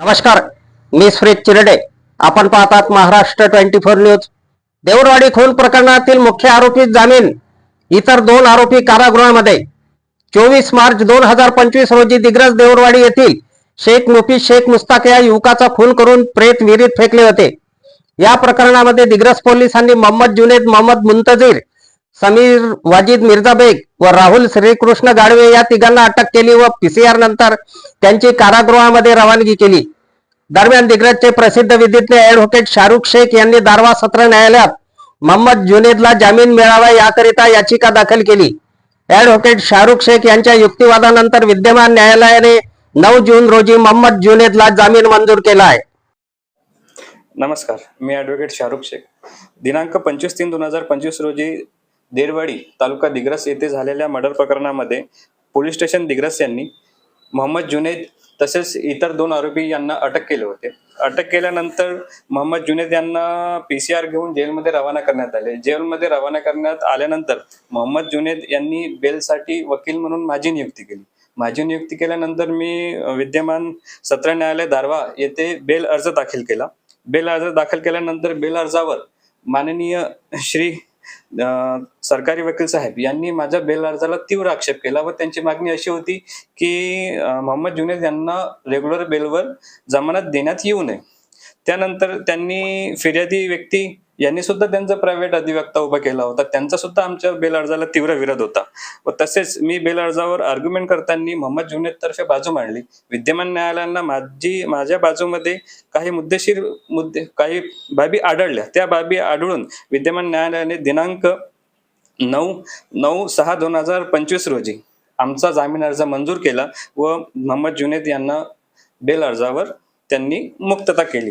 नमस्कार मी सुरेश चिरडे. आपण पाहतात Maharashtra twenty four news. Devarwadi खून प्रकरणातील मुख्य आरोपी जामीन इतर दोन आरोपी कारागृहामध्ये. चोवीस मार्च दोन हजार पंचवीस रोजी दिग्रज देवरवाडी येथील शेख मुफी शेख मुस्ताक या युवकाचा खून करून प्रेत विहिरीत फेकले होते. या प्रकरणामध्ये दिग्रज पोलिसांनी मोहम्मद जुनेद मोहम्मद मुंतजीर समीर वाजिद मिर्झा बेग व राहुल श्रीकृष्ण गाडवे या तिघांना अटक केली व पीसीआर नंतर त्यांची कारागृहामध्ये रवानगी केली. दरम्यान दिग्रजचे प्रसिद्ध विधीज्ञ ऍडव्होकेट शाहरुख शेख यांनी दारवा सत्र न्यायालयात मोहम्मद जुनेदला जामीन मिळावा याकरिता याचिका दाखल केली. ऍडव्होकेट शाहरुख शेख यांच्या युक्तिवादानंतर विद्यमान न्यायालयाने नऊ जून रोजी मोहम्मद जुनेदला जामीन मंजूर केला आहे. नमस्कार मी ॲडव्होकेट शाहरुख शेख. दिनांक पंचवीस तीन दोन हजार पंचवीस रोजी देरवाडी तालुका दिग्रस येथे झालेल्या मर्डर प्रकरणामध्ये पोलीस स्टेशन दिग्रस यांनी मोहम्मद जुनेद तसेच इतर दोन आरोपी यांना अटक केले होते. अटक केल्यानंतर मोहम्मद जुनेद यांना पी सी आर घेऊन जेलमध्ये रवाना करण्यात आले. जेलमध्ये रवाना करण्यात आल्यानंतर मोहम्मद जुनेद यांनी बेलसाठी वकील म्हणून माझी नियुक्ती केली. माझी नियुक्ती केल्यानंतर मी विद्यमान सत्र न्यायालय दारवा येथे बेल अर्ज दाखल केला. बेल अर्ज दाखल केल्यानंतर बेल अर्जावर माननीय श्री सरकारी वकील साहेब यांनी माझ्या बेल अर्जाला तीव्र आक्षेप केला व त्यांची मागणी अशी होती की मोहम्मद जुनेद यांना रेग्युलर बेलवर जमानत देण्यात येऊ नये. त्यानंतर त्यांनी फिर्यादी व्यक्ती यांनी सुद्धा त्यांचा प्रायव्हेट अधिवक्ता उभा केला होता. त्यांचा सुद्धा आमच्या बेल अर्जाला तीव्र विरोध होता. व तसेच मी बेल अर्जावर आर्ग्युमेंट करताना मोहम्मद जुनेद तर्फे बाजू मांडली. विद्यमान न्यायालयांना माझी माझ्या बाजूमध्ये काही मुद्देशीर मुद्दे काही बाबी आढळल्या. त्या बाबी आढळून विद्यमान न्यायालयाने दिनांक नऊ नऊ सहा दोन हजार पंचवीस रोजी आमचा जामीन अर्ज मंजूर केला व मोहम्मद जुनेद यांना बेल अर्जावर त्यांनी मुक्तता केली.